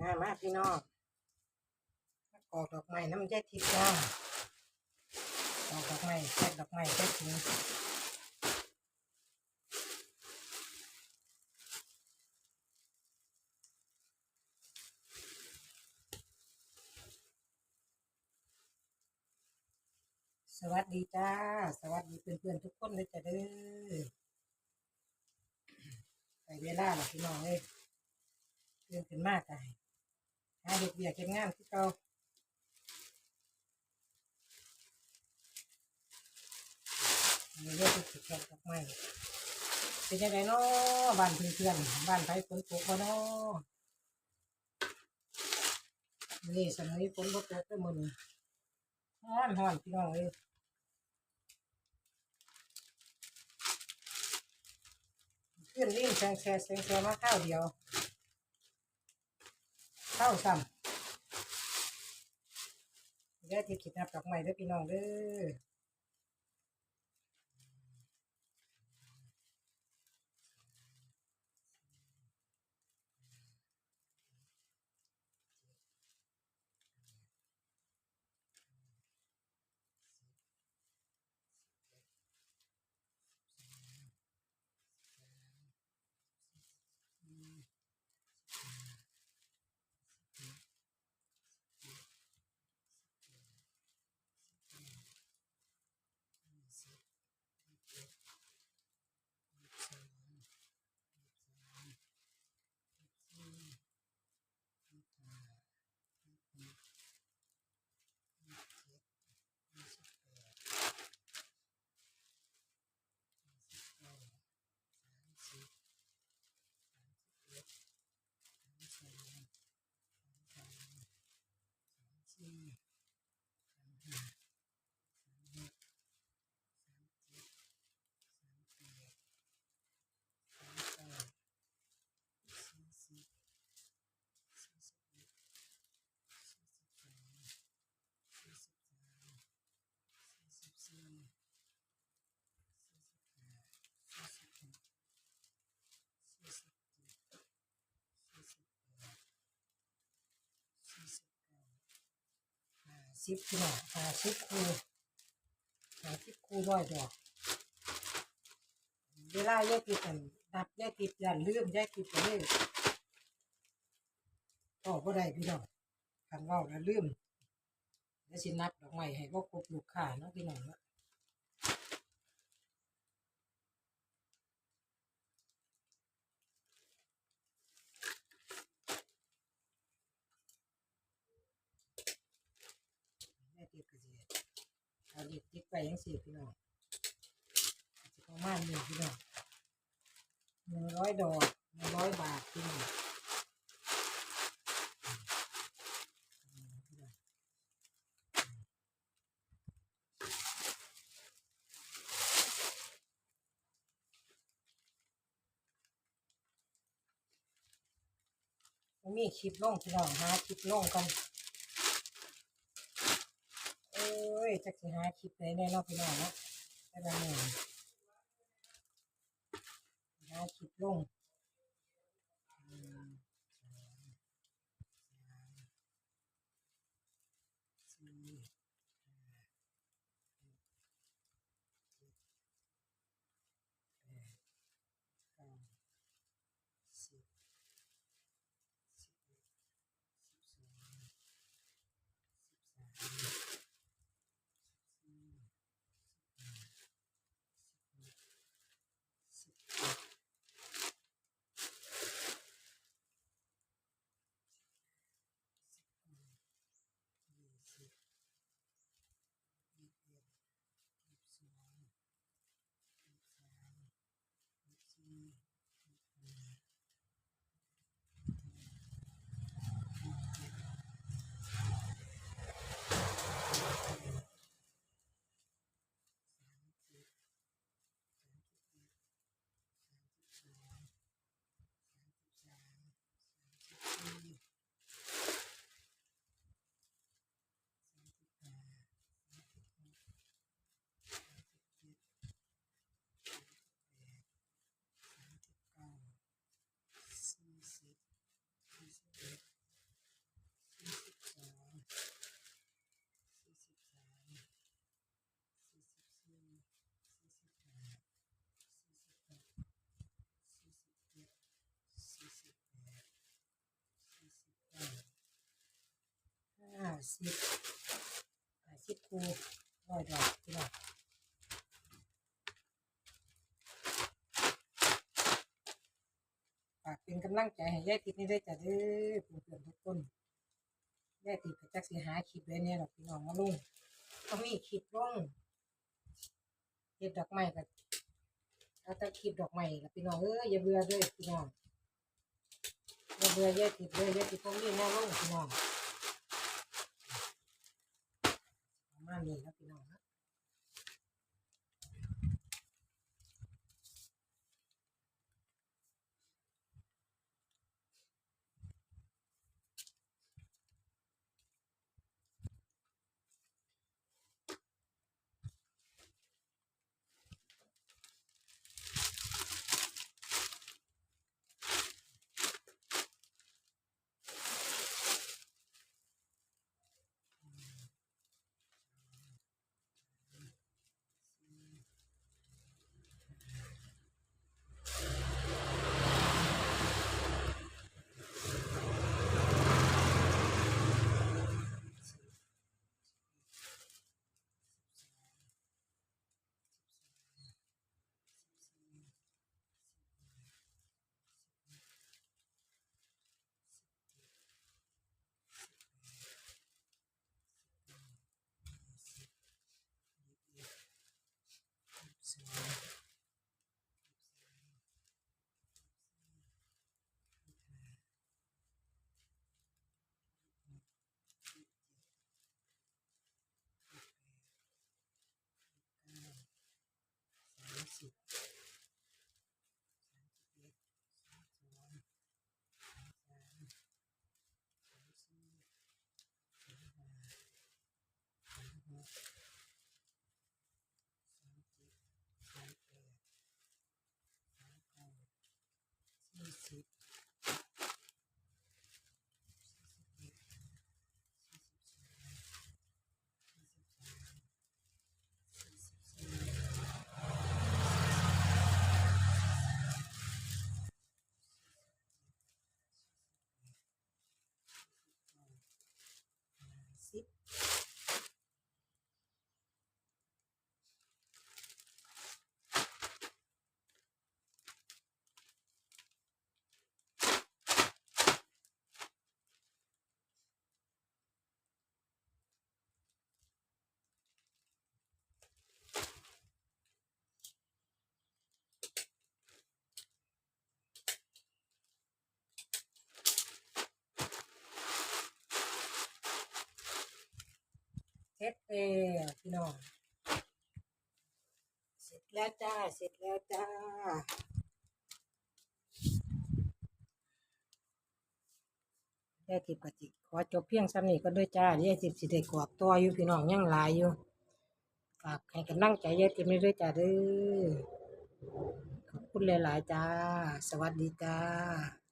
มามาพี่น้องกอกดอกไม้น้ำใจทิพย์จ้าดอกดอกไม้แค่ดอกไม้แค่ถึงสวัสดีจ้า สวัสดีเพื่อนๆทุกคนเลยจ้ะเด้อไปเวลาหรอพี่น้องเอ้ยเตือนขึ้นมากจ้ะ หาเด็กเบียเก็บงานที่เก่ามีเรื่องที่สุดแก่ดอกไม้เป็นยังไงเนาะบ้านเพื่อนๆบ้านไผฝนตกบ่เนาะนี่สมัยฝนบ่ตกเด้อมื้อนี้ร้อนร้อนพี่น้องเอ้ยขึ้นลิ้นแซงแซงแซงแซงมาข้าวเดียว ข้าซ้ำเดี๋ยวที่คิดนับดอกไม้ด้วยพี่น้องเด้อ สิบพี่น้องหาสิบคูหาสิบคูร้อยดอกเวลาแยกติดกันนับแยกติดยันลืมแยกติดไปเลยก็บ่ได้พี่น้องคำว่าแล้วลืมแล้วสินับดอกไม้ให้บ่ครบลูกค้าเนาะพี่น้องเนาะแยกติดก็สิเอาเด็กติดไปจังซี่พี่น้องประมาณนี้พี่น้องหนึ่งร้อยดอกหนึ่งร้อยบาทพี่น้องมีคลิปลงพี่น้องหาคลิปลงกันเอ้ย จักสิหาคลิปไหนแน่นอนพี่น้องเนาะแต่ละมื้อหาคลิปลงอืมสามสี่ห้าหกเจ็ดแปดเก้าสิบ สิบเอ็ดสิบสองสิบสามสิบสี่สิบห้าสิบหกสิบเจ็ด สิบห้าสิบคูร้อยดอกพี่น้องฝากเป็นกำลังใจให้ยายติดนี่ได้จ้ะเด้อเพื่อนๆทุกคนยายติดก็จักสิหาคลิปได้เนี่ยหรอกพี่น้องมาลุงก็มีคลิปลงเฮ็ดดอกไม้ก็เอาแต่คลิปดอกไม้กับพี่น้องเอ้ยอย่าเบื่อเด้อพี่น้องอย่าเบื่อยายติดเด้อยายติดพวกนี้แน่ลุงพี่น้องประ มานี้นะพี่น้องนะ สองสามสิบสามสิบเอ็ดสามสองสามสามสามสี่สามห้าสามหกสามเจ็ดสามแปดสามเก้าสี่สิบสี่สิบเอ็ดสี่สิบสองสี่สิบสามสี่สิบสี่ สิ แล้วพี่น้อง เสร็จแล้วจ้า เสร็จแล้วจ้าได้ทิพย์กติขอจบเพียงซ้ำนี้ก็ด้วยจ้าได้ทิพย์สิได้กรอบตัวอยู่พี่น้องยังหลายอยู่ ฝากให้กำลังใจยายทิพย์นี้ด้วยจ้าเด้อขอบคุณหลาย ๆ จ้า สวัสดีจ้า